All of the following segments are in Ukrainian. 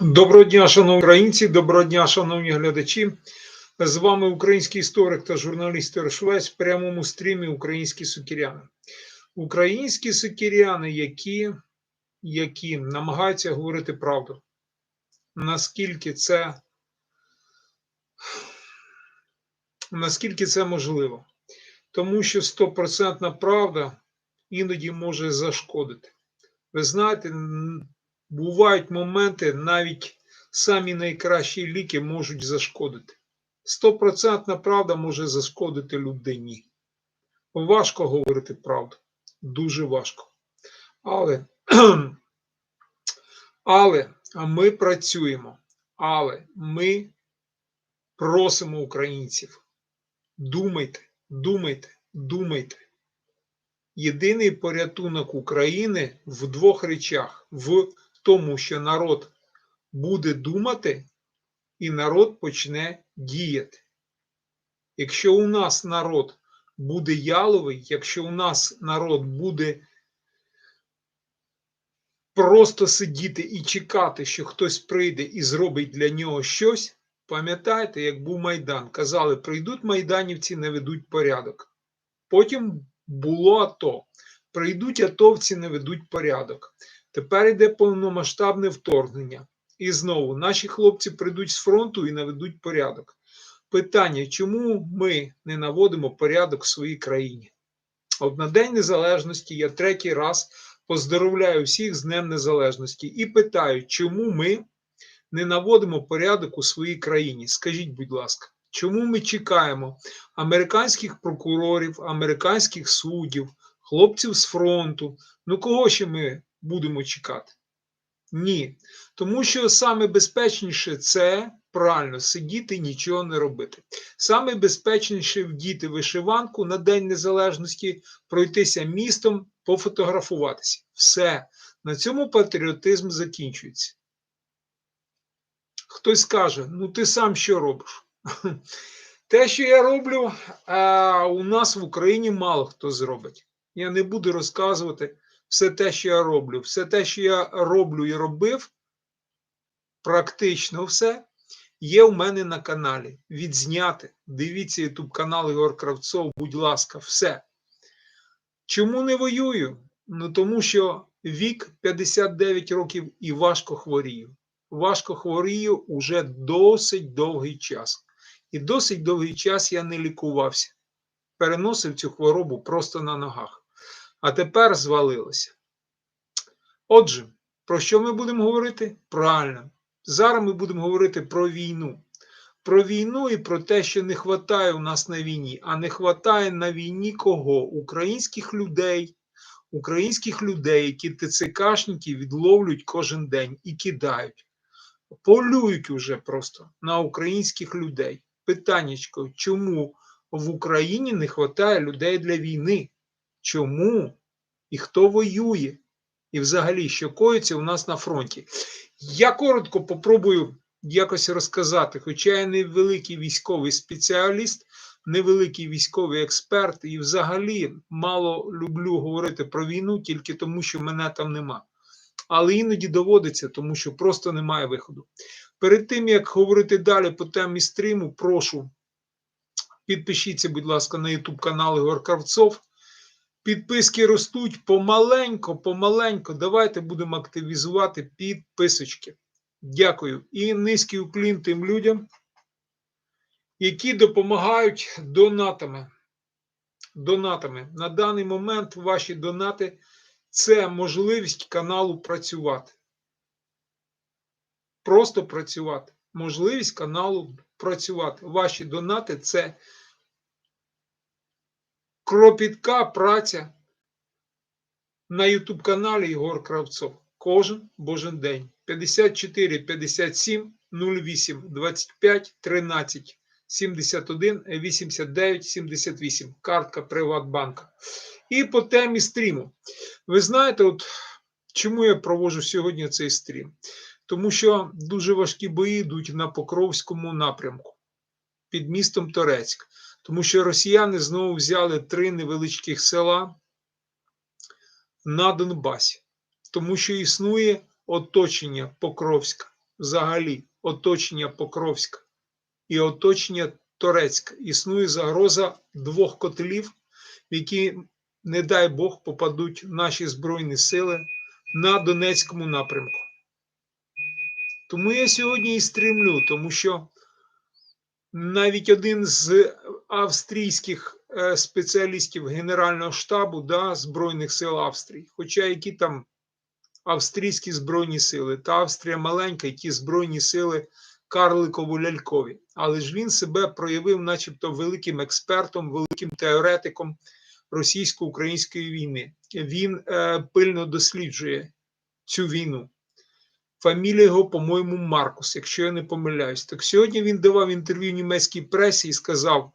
Доброго дня, шановні українці, доброго дня, шановні глядачі. З вами український історик та журналіст Швець в прямому стрімі Українські сукіряни. Українські сукіряни, які, які намагаються говорити правду. Наскільки це, наскільки це можливо? Тому що стопроцентна правда іноді може зашкодити. Ви знаєте, бувають моменти, навіть самі найкращі ліки можуть зашкодити. Стопроцентна правда може зашкодити людині. Важко говорити правду, дуже важко. Але, але ми працюємо, але ми просимо українців. Думайте, думайте, думайте. Єдиний порятунок України в двох речах: в тому, що народ буде думати, і народ почне діяти. Якщо у нас народ буде яловий, якщо у нас народ буде просто сидіти і чекати, що хтось прийде і зробить для нього щось, пам'ятаєте, як був Майдан? Казали, прийдуть майданівці, не ведуть порядок. Потім було АТО. Прийдуть атовці, не ведуть порядок. Тепер йде повномасштабне вторгнення. І знову наші хлопці прийдуть з фронту і наведуть порядок. Питання, чому ми не наводимо порядок в своїй країні? От на День Незалежності я третій раз поздоровляю всіх з Днем Незалежності і питаю, чому ми не наводимо порядок у своїй країні? Скажіть, будь ласка, чому ми чекаємо американських прокурорів, американських суддів, хлопців з фронту? Ну кого ще ми будемо чекати? Ні. Тому що саме безпечніше це правильно сидіти і нічого не робити. Саме безпечніше вдіти вишиванку на День Незалежності, пройтися містом, пофотографуватися. Все. На цьому патріотизм закінчується. Хтось скаже: ну ти сам що робиш? Те, що я роблю, у нас в Україні мало хто зробить. Я не буду розказувати все те, що я роблю. Все те, що я роблю і робив, практично все, є у мене на каналі. Відзняти. Дивіться YouTube канал Ігор Кравцов, будь ласка, все. Чому не воюю? Ну тому що вік 59 років і важко хворію. Важко хворію уже досить довгий час. І досить довгий час я не лікувався. Переносив цю хворобу просто на ногах. А тепер звалилося. Отже, про що ми будемо говорити? Правильно. Зараз ми будемо говорити про війну. Про війну і про те, що не вистачає у нас на війні, а не вистачає на війні кого? Українських людей, українських людей, які ТЦКшники відловлюють кожен день і кидають. Полюють уже просто на українських людей. Питаннячко, чому в Україні не вистачає людей для війни? Чому? І хто воює? І взагалі, що коїться у нас на фронті? Я коротко попробую якось розказати, хоча я не великий військовий спеціаліст, невеликий військовий експерт, і взагалі мало люблю говорити про війну тільки тому, що мене там нема. Але іноді доводиться, тому що просто немає виходу. Перед тим як говорити далі по темі стріму, прошу підпишіться, будь ласка, на YouTube канал Ігор Кравцов. Підписки ростуть помаленько, помаленько. Давайте будемо активізувати підписочки. Дякую. І низький уклін тим людям, які допомагають донатами. Донатами. На даний момент ваші донати це можливість каналу працювати. Просто працювати. Можливість каналу працювати. Ваші донати це кропітка праця на YouTube каналі Ігор Кравцов. Кожен божий день. 54 57 08 25 13 71 89 78. Картка Приватбанка. І по темі стріму. Ви знаєте, от чому я проводжу сьогодні цей стрім? Тому що дуже важкі бої йдуть на Покровському напрямку під містом Торецьк. Тому що росіяни знову взяли три невеличких села на Донбасі, тому що існує оточення Покровська. взагалі оточення Покровська і оточення Торецька. Існує загроза двох котлів, в які, не дай Бог, попадуть наші Збройні сили на Донецькому напрямку. Тому я сьогодні і стрімлю, тому що навіть один з австрійських е, спеціалістів Генерального штабу да, Збройних сил Австрії, хоча які там австрійські збройні сили, та Австрія маленька, і ті збройні сили карликово-лялькові. Але ж він себе проявив, начебто, великим експертом, великим теоретиком російсько-української війни. Він е, пильно досліджує цю війну. Фамілія його, по-моєму, Маркус, якщо я не помиляюсь. Так сьогодні він давав інтерв'ю німецькій пресі і сказав: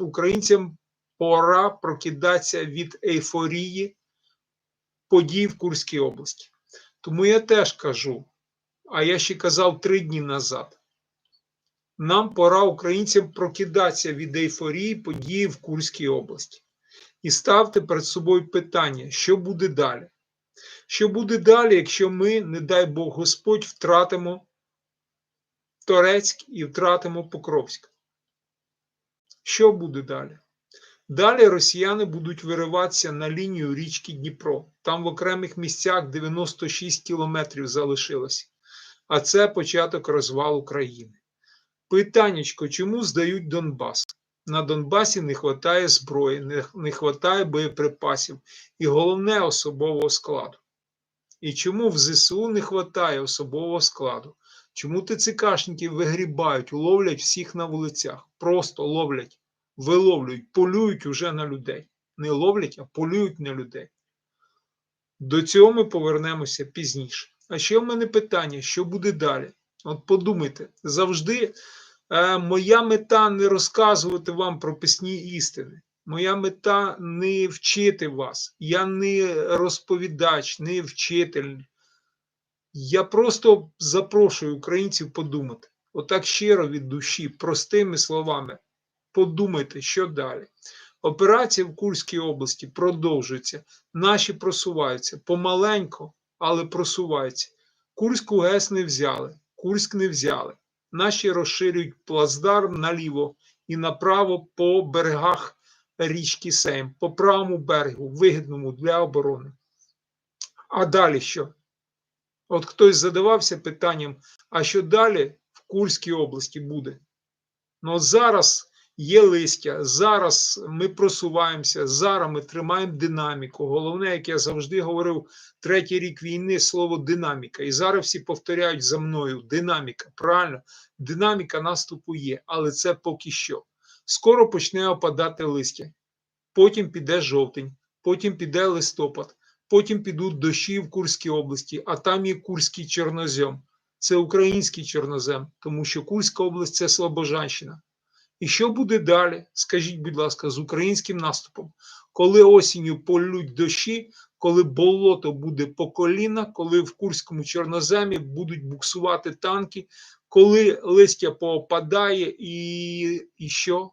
українцям пора прокидатися від ейфорії подій в Курській області. Тому я теж кажу, а я ще казав три дні назад. Нам пора українцям прокидатися від ейфорії події в Курській області і ставте перед собою питання, що буде далі. Що буде далі, якщо ми, не дай Бог Господь, втратимо Торецьк і втратимо Покровськ? Що буде далі? Далі росіяни будуть вириватися на лінію річки Дніпро. Там в окремих місцях 96 кілометрів залишилося. А це початок розвалу країни. Питаннячко, чому здають Донбас? На Донбасі не вистачає зброї, не, не вистачає боєприпасів і головне особового складу. І чому в ЗСУ не вистачає особового складу? Чому ТЦКшники вигрібають, ловлять всіх на вулицях? Просто ловлять, виловлюють, полюють уже на людей. Не ловлять, а полюють на людей. До цього ми повернемося пізніше. А ще в мене питання: що буде далі? От подумайте, завжди моя мета не розказувати вам про писні істини. Моя мета не вчити вас. Я не розповідач, не вчитель. Я просто запрошую українців подумати. Отак щиро від душі, простими словами. Подумайте, що далі. Операція в Курській області продовжується. Наші просуваються помаленько, але просуваються. Курську ГЕС не взяли, Курськ не взяли. Наші розширюють плацдарм наліво і направо по берегах річки Сейм, по правому берегу, вигідному для оборони. А далі що? От хтось задавався питанням, а що далі в Курській області буде? Ну, зараз є листя, зараз ми просуваємося, зараз ми тримаємо динаміку. Головне, як я завжди говорив, третій рік війни слово динаміка. І зараз всі повторяють за мною: динаміка. Правильно, динаміка наступу є, але це поки що. Скоро почне опадати листя, потім піде жовтень, потім піде листопад, потім підуть дощі в Курській області, а там є Курський чорнозем. Це український чорнозем, тому що Курська область це Слобожанщина. І що буде далі? Скажіть, будь ласка, з українським наступом, коли осінню полють дощі, коли болото буде по коліна, коли в Курському чорноземі будуть буксувати танки, коли листя поопадає, і, і що?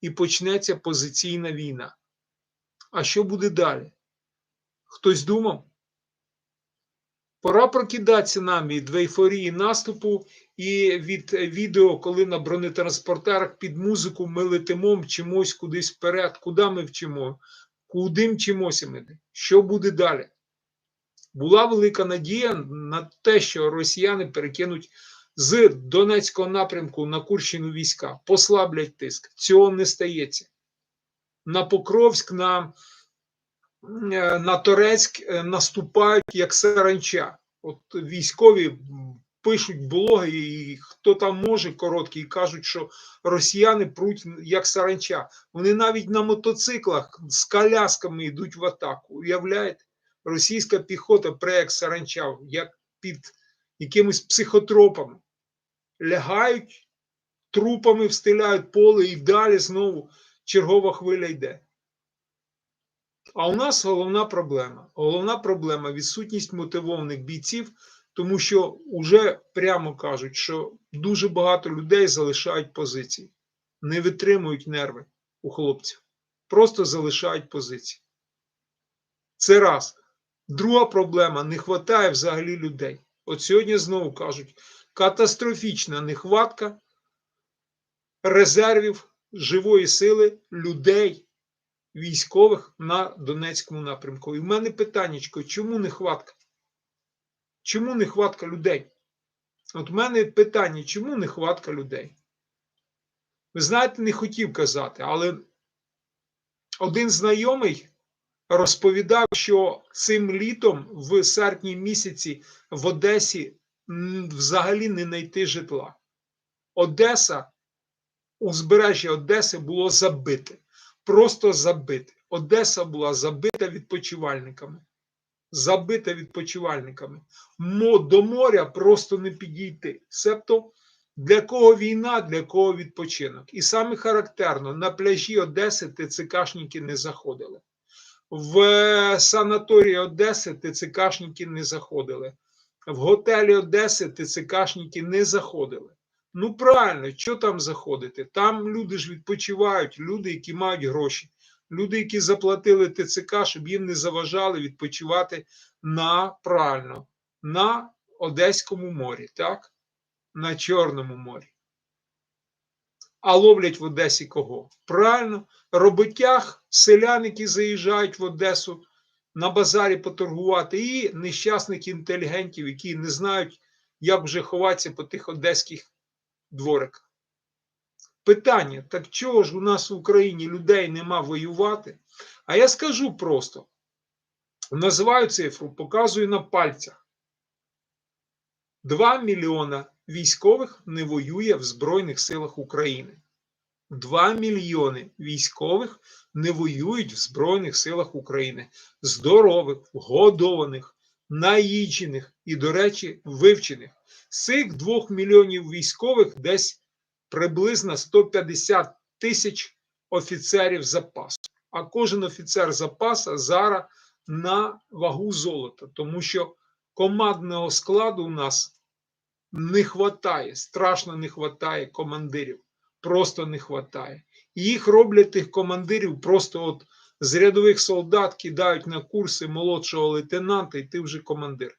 І почнеться позиційна війна. А що буде далі? Хтось думав? Пора прокидатися нам від ейфорії наступу і від відео, коли на бронетранспортерах під музику ми летимо, мчимось кудись вперед. Куди ми вчимо? Куди мчимося ми? Що буде далі? Була велика надія на те, що росіяни перекинуть з Донецького напрямку на Курщину війська, послаблять тиск. Цього не стається. На Покровськ, на на Торецьк е, наступають як саранча. От військові пишуть блоги, і хто там може короткі, і кажуть, що росіяни пруть як саранча. Вони навіть на мотоциклах з колясками йдуть в атаку. Уявляєте? Російська піхота пре як саранча, як під якимись психотропами. Лягають, трупами встиляють поле і далі знову чергова хвиля йде. А у нас головна проблема. Головна проблема відсутність мотивованих бійців, тому що вже прямо кажуть, що дуже багато людей залишають позиції, не витримують нерви у хлопців, просто залишають позиції. Це раз. Друга проблема не вистачає взагалі людей. От сьогодні знову кажуть, Катастрофічна нехватка резервів живої сили людей військових на Донецькому напрямку. І в мене питаннячко, чому нехватка? Чому нехватка людей? От в мене питання, чому нехватка людей? Ви знаєте, не хотів казати, але один знайомий розповідав, що цим літом в серпні місяці в Одесі взагалі не знайти житла. Одеса, узбережжя Одеси було забите. Просто забите. Одеса була забита відпочивальниками. Забита відпочивальниками. Мо до моря просто не підійти. Себто для кого війна, для кого відпочинок. І саме характерно, на пляжі Одеси ТЦКшники не заходили. В санаторії Одеси ТЦКшники не заходили. В готелі Одеси ТЦКшники не заходили. Ну правильно, що там заходити? Там люди ж відпочивають, люди, які мають гроші, люди, які заплатили ТЦК, щоб їм не заважали відпочивати на правильно, на Одеському морі, так? На Чорному морі. А ловлять в Одесі кого? Правильно, роботяг, селян, які заїжджають в Одесу на базарі поторгувати, і нещасних інтелігентів, які не знають, як вже ховатися по тих одеських двориках. Питання: так чого ж у нас в Україні людей нема воювати? А я скажу просто: називаю цифру, показую на пальцях. 2 мільйона військових не воює в Збройних силах України. 2 мільйони військових не воюють в Збройних силах України. Здорових, вгодованих, наїджених і, до речі, вивчених. З цих 2 мільйонів військових десь приблизно 150 тисяч офіцерів запасу. А кожен офіцер запасу зараз на вагу золота, тому що командного складу у нас не вистачає, страшно не вистачає командирів. Просто не вистачає. І їх роблять тих командирів просто от з рядових солдат кидають на курси молодшого лейтенанта, і ти вже командир.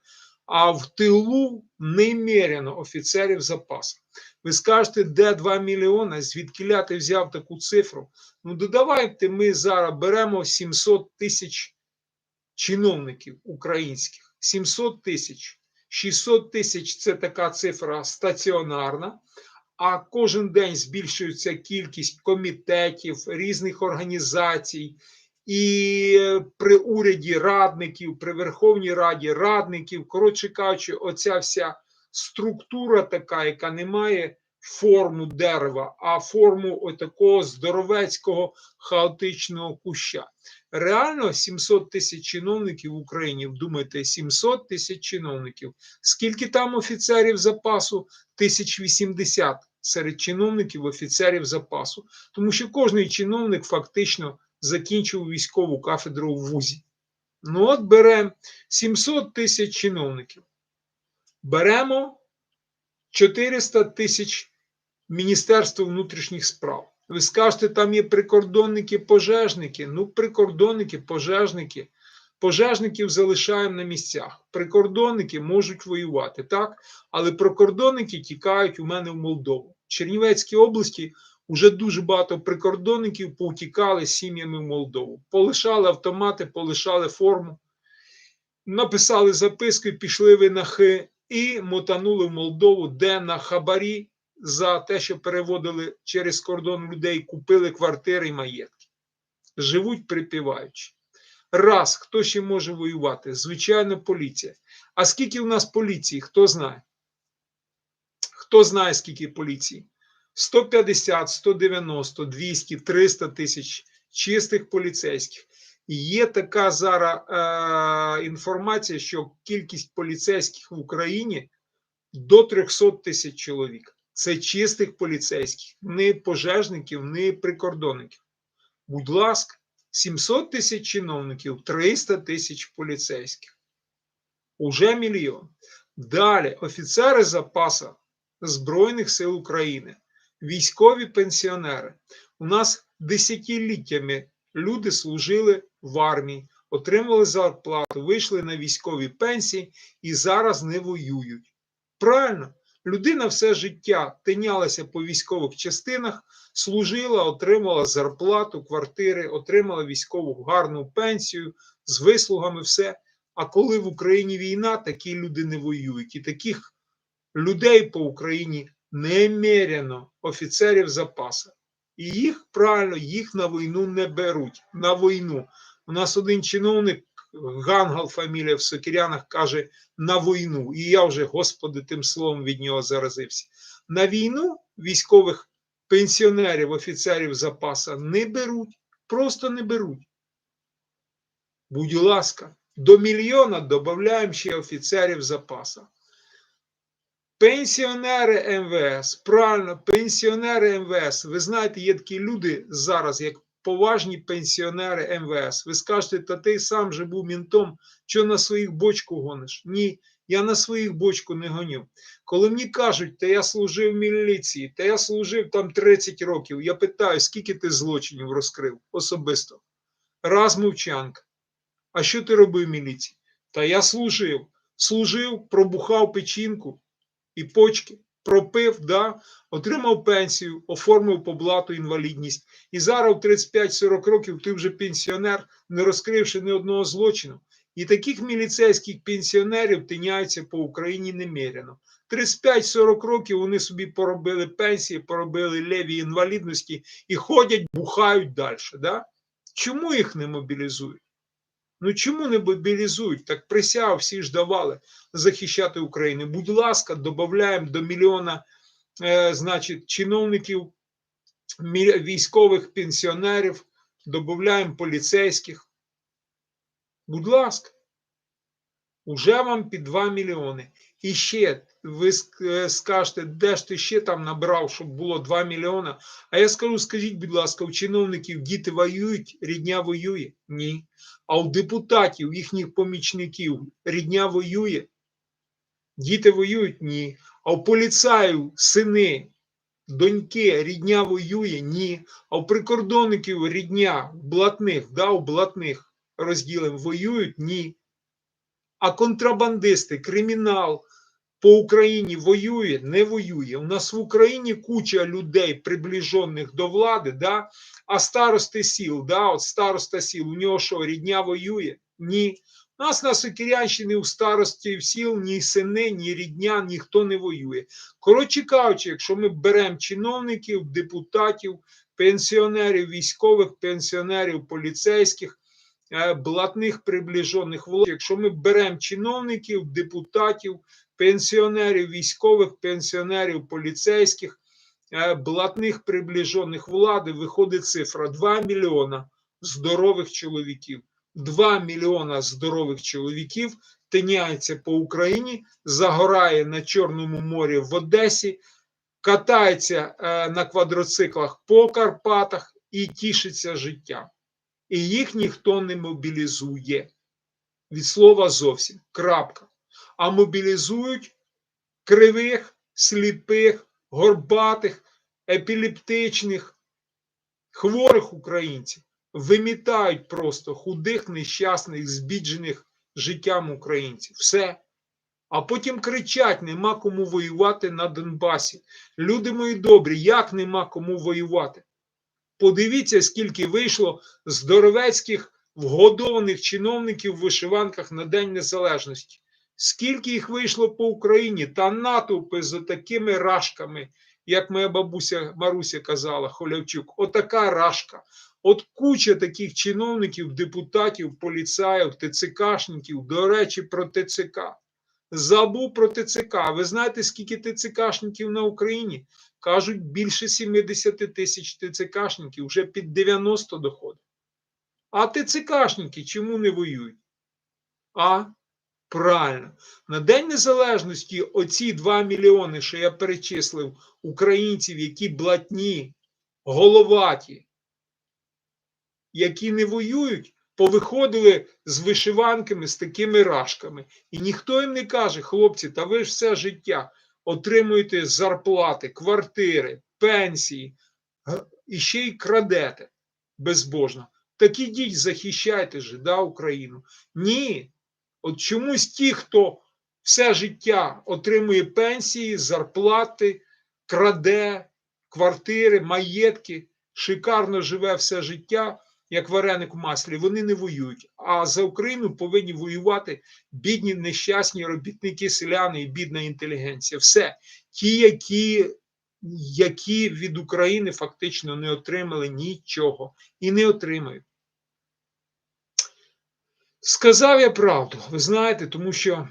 А в тилу немерено офіцерів запасу. Ви скажете, де 2 мільйони, звідки ти взяв таку цифру? Ну, додавайте, ми зараз беремо 700 тисяч чиновників українських. 700 тисяч. 600 тисяч це така цифра стаціонарна, а кожен день збільшується кількість комітетів, різних організацій, і при уряді радників, при Верховній Раді радників, коротше кажучи, оця вся структура така, яка не має форму дерева, а форму такого здоровецького хаотичного куща. Реально 700 тисяч чиновників в Україні, вдумайте, 700 тисяч чиновників. Скільки там офіцерів запасу? 1080 серед чиновників офіцерів запасу. Тому що кожний чиновник фактично закінчив військову кафедру в ВУЗі. Ну от беремо 700 тисяч чиновників. Беремо 400 тисяч Міністерства внутрішніх справ. Ви скажете, там є прикордонники, пожежники. Ну, прикордонники, пожежники. Пожежників залишаємо на місцях. Прикордонники можуть воювати, так? Але прикордонники тікають у мене в Молдову. В Чернівецькій області вже дуже багато прикордонників повтікали сім'ями в Молдову. Полишали автомати, полишали форму, написали записки, пішли ви на хи і мотанули в Молдову, де на хабарі за те, що переводили через кордон людей, купили квартири і маєтки. Живуть припіваючи. Раз, хто ще може воювати? Звичайно, поліція. А скільки у нас поліції? Хто знає? Хто знає, скільки поліції? 150, 190, 200, 300 тисяч чистих поліцейських. Є така зараз е, інформація, що кількість поліцейських в Україні до 300 тисяч чоловік. Це чистих поліцейських, не пожежників, не прикордонників. Будь ласка, 700 тисяч чиновників, 300 тисяч поліцейських. Уже мільйон. Далі офіцери запасу Збройних сил України, військові пенсіонери. У нас десятиліттями люди служили в армії, отримали зарплату, вийшли на військові пенсії і зараз не воюють. Правильно? Людина все життя тинялася по військових частинах, служила, отримала зарплату, квартири, отримала військову гарну пенсію з вислугами, все. А коли в Україні війна, такі люди не воюють. І таких людей по Україні немерено офіцерів запаса. І їх правильно, їх на війну не беруть. На війну. У нас один чиновник, Гангал, фамілія в Сокирянах, каже на війну. І я вже, господи, тим словом від нього заразився. На війну військових пенсіонерів, офіцерів запаса не беруть, просто не беруть. Будь ласка, до мільйона додаємо ще офіцерів запаса. Пенсіонери МВС, правильно, пенсіонери МВС. Ви знаєте, є такі люди зараз, як поважні пенсіонери МВС. Ви скажете, та ти сам же був мінтом, що на своїх бочку гониш? Ні, я на своїх бочку не гоню. Коли мені кажуть, та я служив в міліції, та я служив там 30 років, я питаю, скільки ти злочинів розкрив особисто? Раз мовчанка. А що ти робив в міліції? Та я служив. Служив, пробухав печінку і почки, пропив, да, отримав пенсію, оформив по блату інвалідність. І зараз в 35-40 років ти вже пенсіонер, не розкривши ні одного злочину. І таких міліцейських пенсіонерів тиняються по Україні немерено. 35-40 років вони собі поробили пенсії, поробили леві інвалідності і ходять, бухають далі. Да? Чому їх не мобілізують? Ну чому не мобілізують? Так присяг всі ж давали захищати Україну. Будь ласка, додаємо до мільйона е, значить, чиновників, військових пенсіонерів, додаємо поліцейських. Будь ласка, уже вам під 2 мільйони. І ще ви е, скажете, де ж ти ще там набрав, щоб було 2 мільйона. А я скажу, скажіть, будь ласка, у чиновників діти воюють, рідня воює? Ні. А у депутатів, їхніх помічників, рідня воює? Діти воюють? Ні. А у поліцаїв сини, доньки, рідня воює? Ні. А у прикордонників рідня, блатних, да, у блатних розділів воюють? Ні. А контрабандисти, кримінал по Україні воює, не воює. У нас в Україні куча людей, приближених до влади, да? а старости сіл, да? от староста сіл, у нього що, рідня воює? Ні. У нас на Сокирянщині у старості сіл ні сини, ні рідня, ніхто не воює. Коротше кажучи, якщо ми беремо чиновників, депутатів, пенсіонерів, військових, пенсіонерів, поліцейських, блатних приближених влади, якщо ми беремо чиновників, депутатів, пенсіонерів, військових, пенсіонерів, поліцейських, е, блатних приближених влади, виходить цифра 2 мільйона здорових чоловіків. 2 мільйона здорових чоловіків тиняється по Україні, загорає на Чорному морі в Одесі, катається е, на квадроциклах по Карпатах і тішиться життям. І їх ніхто не мобілізує. Від слова зовсім. Крапка. А мобілізують кривих, сліпих, горбатих, епілептичних, хворих українців. Вимітають просто худих, нещасних, збіджених життям українців. Все. А потім кричать: нема кому воювати на Донбасі. Люди мої добрі, як нема кому воювати? Подивіться, скільки вийшло здоровецьких вгодованих чиновників в вишиванках на День Незалежності. Скільки їх вийшло по Україні та натовпи з такими рашками, як моя бабуся Маруся казала, Холявчук, отака рашка. От куча таких чиновників, депутатів, поліцаїв, ТЦКшників, до речі, про ТЦК. Забув про ТЦК. Ви знаєте, скільки ТЦКшників на Україні? Кажуть, більше 70 тисяч ТЦКшників, вже під 90 доходить. А ТЦКшники чому не воюють? А? Правильно. На День Незалежності оці 2 мільйони, що я перечислив, українців, які блатні, головаті, які не воюють, повиходили з вишиванками, з такими рашками. І ніхто їм не каже, хлопці, та ви ж все життя отримуєте зарплати, квартири, пенсії, і ще й крадете безбожно. Так ідіть, захищайте же, да, Україну. Ні. От чомусь ті, хто все життя отримує пенсії, зарплати, краде квартири, маєтки, шикарно живе все життя, як вареник в маслі. Вони не воюють. А за Україну повинні воювати бідні, нещасні робітники, селяни і бідна інтелігенція. Все. Ті, які, які від України фактично не отримали нічого і не отримають. Сказав я правду, ви знаєте, тому що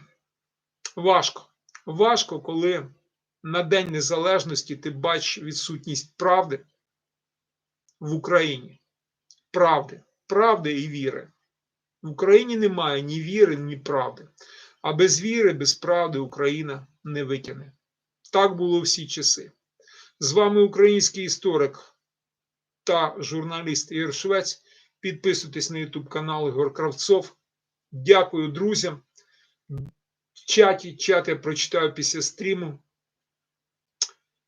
важко. Важко, коли на День Незалежності ти бачиш відсутність правди в Україні. Правди, правди і віри. В Україні немає ні віри, ні правди. А без віри, без правди Україна не витягне. Так було всі часи. З вами український історик та журналіст Ігор Швець. Підписуйтесь на YouTube канал Ігор Кравцов. Дякую друзям. В чаті, чат я прочитаю після стріму.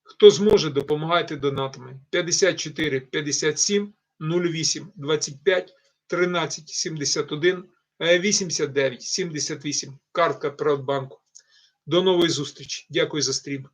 Хто зможе, допомагайте донатами 54 57 08 25 13 71 89 78. Картка Приватбанку. До нової зустрічі. Дякую за стрім.